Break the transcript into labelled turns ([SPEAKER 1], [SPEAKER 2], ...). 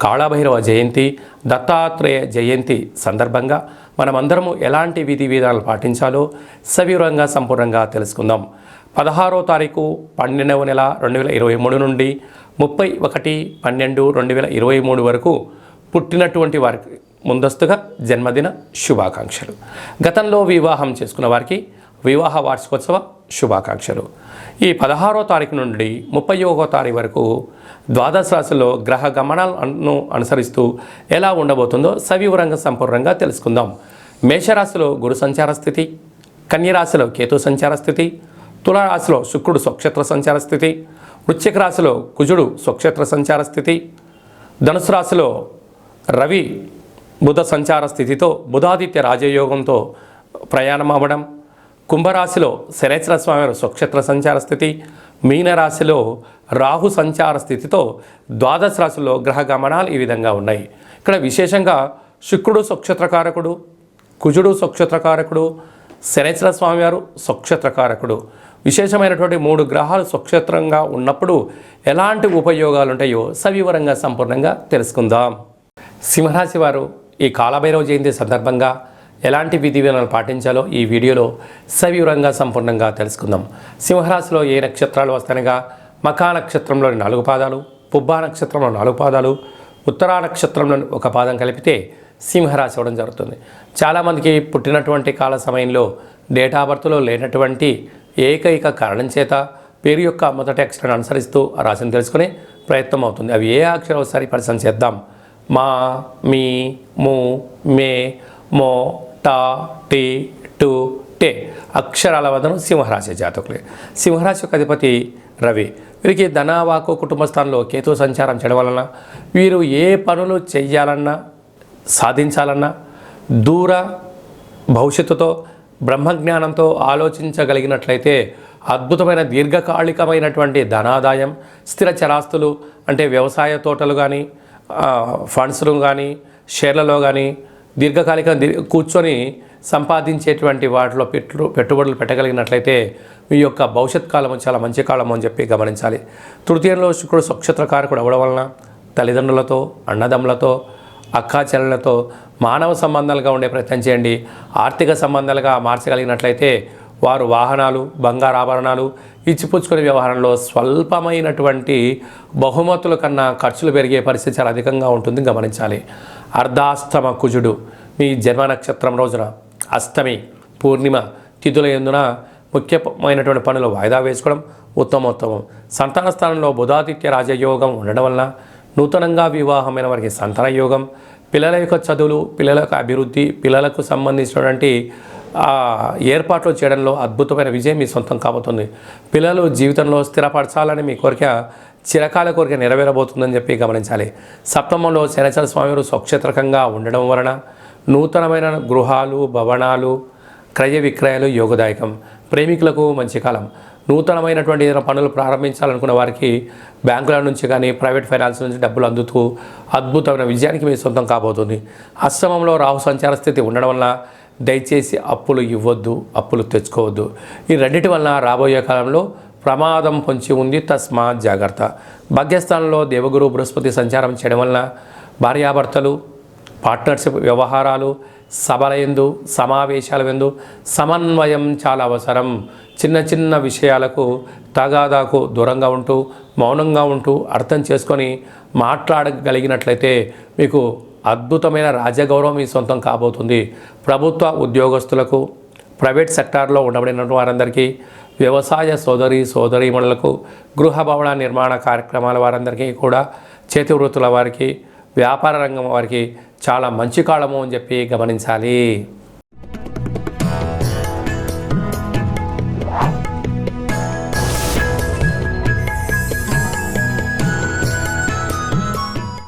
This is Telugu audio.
[SPEAKER 1] కాళభైరవ జయంతి దత్తాత్రేయ జయంతి సందర్భంగా మనమందరము ఎలాంటి విధి విధానాలు పాటించాలో సవివరంగా సంపూర్ణంగా తెలుసుకుందాం. పదహారో తారీఖు పన్నెండవ నెల రెండు వేల ఇరవై మూడు నుండి ముప్పై ఒకటి పన్నెండు రెండు వేల ఇరవై మూడు వరకు పుట్టినటువంటి వారికి ముందస్తుగా జన్మదిన శుభాకాంక్షలు. గతంలో వివాహం చేసుకున్న వారికి వివాహ వార్షికోత్సవ శుభాకాంక్షలు. ఈ పదహారో తారీఖు నుండి ముప్పై ఒకో తారీఖు వరకు ద్వాదశ రాశిలో గ్రహ గమనాలను అనుసరిస్తూ ఎలా ఉండబోతుందో సవివరంగా సంపూర్ణంగా తెలుసుకుందాం. మేషరాశిలో గురు సంచార స్థితి కన్యరాశిలో కేతు సంచార స్థితి తులారాశిలో శుక్రుడు స్వక్షేత్ర సంచార స్థితి వృశ్చిక రాశిలో కుజుడు స్వక్షేత్ర సంచార స్థితి ధనుసు రాశిలో రవి బుధ సంచార స్థితితో బుధాదిత్య రాజయోగంతో ప్రయాణం అవ్వడం కుంభరాశిలో శనేశ్వర స్వామివారి స్వక్షేత్ర సంచార స్థితి మీనరాశిలో రాహు సంచార స్థితితో ద్వాదశ రాశిలో గ్రహ గమనాలు ఈ విధంగా ఉన్నాయి. ఇక్కడ విశేషంగా శుక్రుడు స్వక్షేత్రకారకుడు కుజుడు స్వక్షేత్రకారకుడు శనేశ్వర స్వామివారు స్వక్షేత్రకారకుడు. విశేషమైనటువంటి మూడు గ్రహాలు స్వక్షేత్రంగా ఉన్నప్పుడు ఎలాంటి ఉపయోగాలు ఉంటాయో సవివరంగా సంపూర్ణంగా తెలుసుకుందాం. సింహరాశి వారు ఈ కాలభైరవ జయంతి సందర్భంగా ఎలాంటి విధి విధానాలు పాటించాలో ఈ వీడియోలో సవివరంగా సంపూర్ణంగా తెలుసుకుందాం. సింహరాశిలో ఏ నక్షత్రాలు వస్తానగా మకా నక్షత్రంలోని నాలుగు పాదాలు పుబ్బా నక్షత్రంలో నాలుగు పాదాలు ఉత్తరా నక్షత్రంలోని ఒక పాదం కలిపితే సింహరాశి అవ్వడం జరుగుతుంది. చాలామందికి పుట్టినటువంటి కాల సమయంలో డేటా బర్త్లో లేనటువంటి ఏకైక కారణం చేత పేరు యొక్క మొదటి అక్షరాన్ని అనుసరిస్తూ ఆ రాశిని తెలుసుకునే ప్రయత్నం అవుతుంది. అవి ఏ అక్షరం ఒకసారి పరిశీలన చేద్దాం మా మీ ము మే మో టా టి టు టే. అక్షరాల వదనం సింహరాశి జాతకులే. సింహరాశి యొక్క అధిపతి రవి. వీరికి ధనావాకు కుటుంబ స్థానంలో కేతు సంచారం చేయడం వలన వీరు ఏ పనులు చెయ్యాలన్నా సాధించాలన్నా దూర భవిష్యత్తుతో బ్రహ్మజ్ఞానంతో ఆలోచించగలిగినట్లయితే అద్భుతమైన దీర్ఘకాలికమైనటువంటి ధనాదాయం స్థిర చరాస్తులు అంటే వ్యవసాయ తోటలు కానీ ఫండ్స్లు కానీ షేర్లలో కానీ దీర్ఘకాలిక కూర్చొని సంపాదించేటువంటి వాటిలో పెట్టు పెట్టుబడులు పెట్టగలిగినట్లయితే మీ యొక్క భవిష్యత్ కాలం చాలా మంచి కాలం అని చెప్పి గమనించాలి. తృతీయంలో శుక్రుడు స్వక్షత్రకారకుడు అవ్వడం వలన తల్లిదండ్రులతో అన్నదమ్ములతో అక్కాచెల్లెలతో మానవ సంబంధాలుగా ఉండే ప్రయత్నం చేయండి. ఆర్థిక సంబంధాలుగా మార్చగలిగినట్లయితే వారు వాహనాలు బంగారు ఆభరణాలు ఇచ్చిపుచ్చుకునే వ్యవహారంలో స్వల్పమైనటువంటి బహుమతుల కన్నా ఖర్చులు పెరిగే పరిస్థితి చాలా అధికంగా ఉంటుంది గమనించాలి. అర్ధాస్తమ కుజుడు మీ జన్మ నక్షత్రం రోజున అష్టమి పూర్ణిమ తిథుల ఎందున ముఖ్యమైనటువంటి పనులు వాయిదా వేసుకోవడం ఉత్తమోత్తమం. సంతాన స్థానంలో బుధాదిత్య రాజయోగం ఉండడం వలన నూతనంగా వివాహమైన వారికి సంతాన యోగం. పిల్లల యొక్క చదువులు పిల్లల యొక్క అభివృద్ధి పిల్లలకు సంబంధించినటువంటి ఏర్పాట్లు చేయడంలో అద్భుతమైన విజయం మీ సొంతం కాబోతుంది. పిల్లలు జీవితంలో స్థిరపరచాలని మీ కోరిక చిరకాల కోరిక నెరవేరబోతుందని చెప్పి గమనించాలి. సప్తమంలో శనచర స్వామివారు స్వక్షేత్రకంగా ఉండడం వలన నూతనమైన గృహాలు భవనాలు క్రయ విక్రయాలు యోగదాయకం. ప్రేమికులకు మంచి కాలం. నూతనమైనటువంటి ఏదైనా పనులు ప్రారంభించాలనుకున్న వారికి బ్యాంకుల నుంచి కానీ ప్రైవేట్ ఫైనాన్స్ నుంచి డబ్బులు అందుతూ అద్భుతమైన విజయానికి మీ సొంతం కాబోతుంది. అశ్రమంలో రాహు సంచార స్థితి ఉండడం వల్ల దయచేసి అప్పులు ఇవ్వద్దు అప్పులు తెచ్చుకోవద్దు. ఈ రెండింటి వలన రాబోయే కాలంలో ప్రమాదం పొంచి ఉంది. తస్మాత్ జాగ్రత్త. భాగ్యస్థానంలో దేవగురు బృహస్పతి సంచారం చేయడం వలన భార్యాభర్తలు పార్ట్నర్షిప్ వ్యవహారాలు సభల ఎందు సమావేశాల ఎందు సమన్వయం చాలా అవసరం. చిన్న చిన్న విషయాలకు తగాదాకు దూరంగా ఉంటూ మౌనంగా ఉంటూ అర్థం చేసుకొని మాట్లాడగలిగినట్లయితే మీకు అద్భుతమైన రాజగౌరవం మీ సొంతం కాబోతుంది. ప్రభుత్వ ఉద్యోగస్తులకు ప్రైవేట్ సెక్టార్లో ఉండబడిన వారందరికీ వ్యవసాయ సోదరి సోదరీమణులకు గృహ భవన నిర్మాణ కార్యక్రమాల వారందరికీ కూడా చేతి వృత్తుల వారికి వ్యాపార రంగం వారికి చాలా మంచి కాలము అని చెప్పి గమనించాలి.